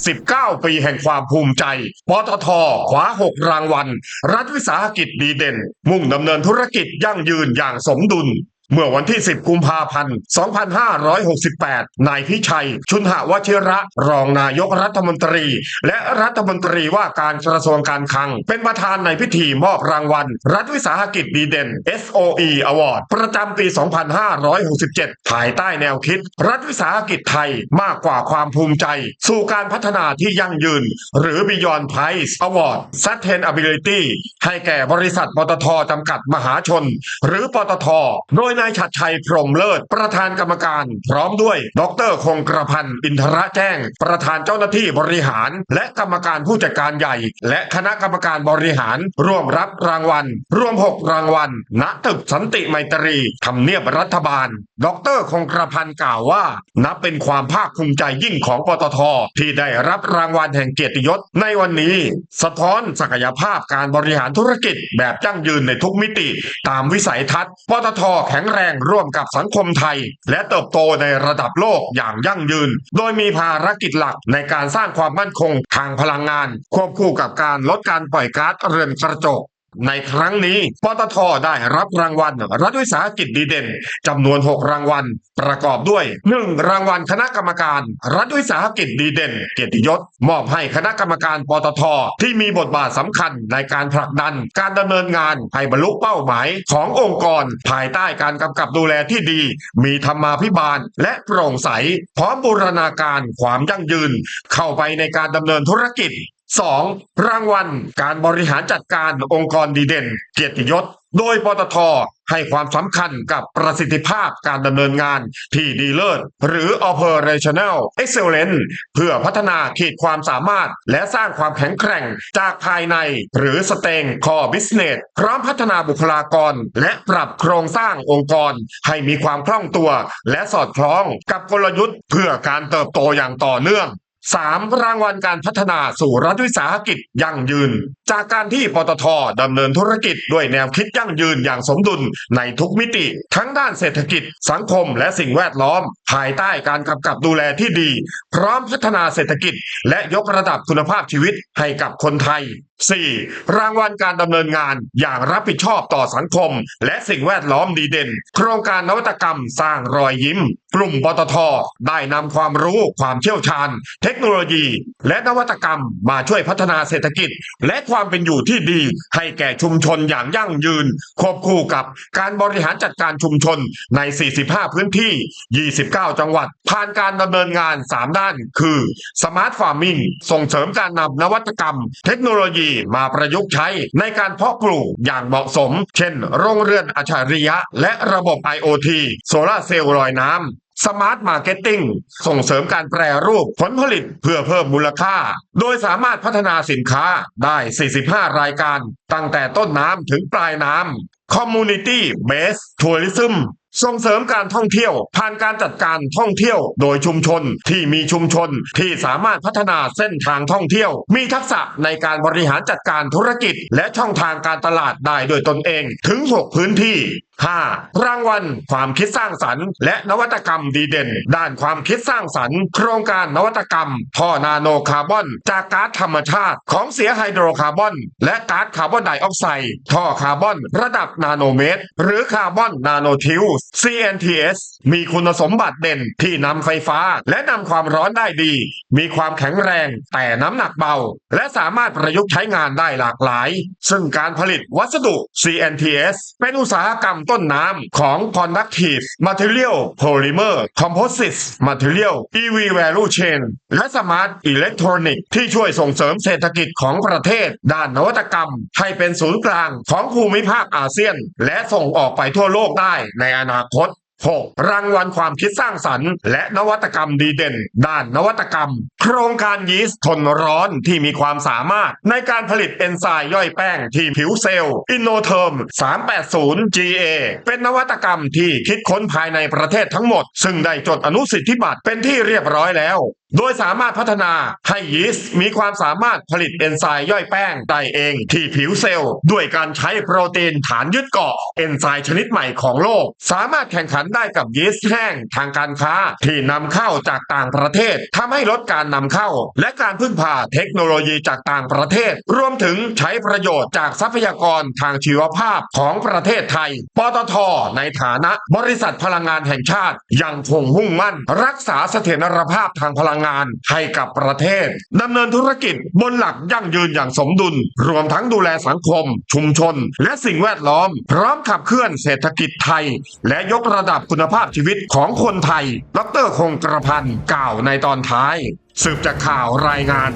19 ปีแห่งความภูมิใจ ปตทขวา 6 รางวัล รัฐวิสาหกิจดีเด่น มุ่งดำเนินธุรกิจยั่งยืนอย่างสมดุล เมื่อวันที่ 10 กุมภาพันธ์ 2568 นายพิชัย ชุนหวชิระ รองนายกรัฐมนตรี และรัฐมนตรีว่าการกระทรวงการคลัง เป็นประธานในพิธีมอบรางวัล รัฐวิสาหกิจดีเด่น SOE Award ประจำปี 2567 ภายใต้แนวคิด รัฐวิสาหกิจไทยมากกว่าความภูมิใจ สู่การพัฒนาที่ยั่งยืน หรือ Beyond Price Award Sustainability ให้แก่บริษัทปตทจำกัดมหาชน หรือปตท โดยนายฉัดชัยพรมเลิศ ประธานกรรมการ พร้อมด้วย ดรคงกระพันธ์อินทระแจ้ง ประธานเจ้าหน้าที่บริหาร และกรรมการผู้จัดการใหญ่ และคณะกรรมการบริหาร ร่วมรับรางวัล รวม 6 รางวัล ณตึกสันติไมตรีทำเนียบรัฐบาล ดรคงกระพันกล่าวว่า นับเป็นความภาคภูมิใจยิ่งของปตท ที่ได้รับรางวัลแห่งเกียรติยศในวันนี้ สะท้อนศักยภาพการบริหารธุรกิจแบบยั่งยืนในทุกมิติ ตามวิสัยทัศน์ปตทแข็งแรงร่วมกับสังคมไทย และเติบโตในระดับโลกอย่างยั่งยืน โดยมีภารกิจหลักในการสร้างความมั่นคงทางพลังงาน ควบคู่กับการลดการปล่อยก๊าซเรือนกระจก ในครั้งนี้ปตทได้รับรางวัล รัฐวิสาหกิจดีเด่นจำนวน 6 รางวัล ประกอบด้วย 1. รางวัลคณะกรรมการ รัฐวิสาหกิจดีเด่น เกียรติยศ มอบให้คณะกรรมการปตทที่มีบทบาทสำคัญในการผลักดัน การดำเนินงานให้บรรลุเป้าหมายขององค์กร ภายใต้การกำกับดูแลที่ดี มีธรรมาภิบาล และโปร่งใสพร้อมบูรณาการความยั่งยืน เข้าไปในการดำเนินธุรกิจ 2. รางวัลการบริหารจัดการองค์กรดีเด่น เกียรติยศ โดยปตท ให้ความสำคัญกับประสิทธิภาพการดำเนินงานที่ดีเลิศหรือ operational excellence เพื่อพัฒนาขีดความสามารถ และสร้างความแข็งแกร่งจากภายในหรือ staying core business พร้อมพัฒนาบุคลากร และปรับโครงสร้างองค์กร ให้มีความคล่องตัว และสอดคล้องกับกลยุทธ์ เพื่อการเติบโตอย่างต่อเนื่อง 3. รางวัลการพัฒนาสู่รัฐวิสาหกิจยั่งยืน จากการที่ปตทดำเนินธุรกิจด้วยแนวคิดยั่งยืนอย่างสมดุลในทุกมิติ ทั้งด้านเศรษฐกิจ สังคมและสิ่งแวดล้อม ภายใต้การกำกับดูแลที่ดี พร้อมพัฒนาเศรษฐกิจ และยกระดับคุณภาพชีวิตให้กับคนไทย 4. รางวัลการดำเนินงานอย่างรับผิดชอบต่อสังคม และสิ่งแวดล้อมดีเด่น โครงการนวัตกรรมสร้างรอยยิ้ม กลุ่มปตทได้นำความรู้ความเชี่ยวชาญเทคโนโลยี และนวัตกรรมมาช่วยพัฒนาเศรษฐกิจ และความเป็นอยู่ที่ดี ให้แก่ชุมชนอย่างยั่งยืน ควบคู่กับการบริหารจัดการชุมชนใน 45 พื้นที่ 29 จังหวัด ผ่านการดำเนินงาน 3 ด้าน คือ Smart Farming ส่งเสริมการนำนวัตกรรม เทคโนโลยีมาประยุกต์ใช้ในการเพาะปลูกอย่างเหมาะสม เช่น โรงเรือนอัจฉริยะ และระบบ IoT โซลาเซลล์ลอยน้ำ สมาร์ทมาร์เก็ตติ้งส่งเสริมการแปรรูปผลผลิตเพื่อเพิ่มมูลค่า โดยสามารถพัฒนาสินค้าได้ 45 รายการ ตั้งแต่ต้นน้ำถึงปลายน้ำ Community Based Tourism ส่งเสริมการท่องเที่ยว ผ่านการจัดการท่องเที่ยว โดยชุมชนที่มีชุมชนที่สามารถพัฒนาเส้นทางท่องเที่ยว มีทักษะในการบริหารจัดการธุรกิจ และช่องทางการตลาดได้โดยตนเองถึง 6 พื้นที่ 5. รางวัล ความคิดสร้างสรรค์ และนวัตกรรมดีเด่น ด้านความคิดสร้างสรรค์ โครงการนวัตกรรม ท่อนาโนคาร์บอน จากก๊าซธรรมชาติ ของเสียไฮโดรคาร์บอน และก๊าซคาร์บอนไดออกไซด์ท่อคาร์บอน ระดับนาโนเมตร หรือคาร์บอนนาโนทิว CNTS มีคุณสมบัติเด่นที่นำไฟฟ้าและนำความร้อนได้ดี มีความแข็งแรงแต่น้ำหนักเบา และสามารถประยุกต์ใช้งานได้หลากหลาย ซึ่งการผลิตวัสดุ CNTS เป็นอุตสาหกรรมต้นน้ำของ Conductive Material Polymer Composites Material EV Value Chain และ Smart Electronic ที่ช่วยส่งเสริมเศรษฐกิจของประเทศ ด้านนวัตกรรม ให้เป็นศูนย์กลางของภูมิภาคอาเซียน และส่งออกไปทั่วโลกได้ในอนาาคต 6. รางวัลความคิดสร้างสรรค์ และนวัตกรรมดีเด่น ด้านนวัตกรรมโครงการยีสต์ทนร้อนที่มีความสามารถ ในการผลิตเอนไซม์ย่อยแป้งที่ผิวเซลล์อินโนเทอร์ม 380 GA เป็นนวัตกรรมที่คิดค้นภายในประเทศทั้งหมด ซึ่งได้จดอนุสิทธิบัตรเป็นที่เรียบร้อยแล้ว โดยสามารถพัฒนาให้ยีสต์มีความสามารถผลิตเอนไซม์ย่อยแป้งได้เองที่ผิวเซลล์ ด้วยการใช้โปรตีนฐานยึดเกาะเอนไซม์ชนิดใหม่ของโลก สามารถแข่งขันได้กับยีสต์แห้งทางการค้าที่นำเข้าจากต่างประเทศทำให้ลดการนำเข้า และการพึ่งพาเทคโนโลยีจากต่างประเทศ รวมถึงใช้ประโยชน์จากทรัพยากรทางชีวภาพของประเทศไทย ปตท ในฐานะบริษัทพลังงานแห่งชาติ ยังคงมุ่งมั่น รักษาเสถียรภาพทางพลังงานให้กับประเทศดำเนินธุรกิจบนหลักยั่งยืนอย่างสมดุล รวมทั้งดูแลสังคม ชุมชน และสิ่งแวดล้อม พร้อมขับเคลื่อนเศรษฐกิจไทย และยกระดับคุณภาพชีวิตของคนไทย ดรคงกระพันกล่าวในตอนท้าย สืบจากข่าวรายงาน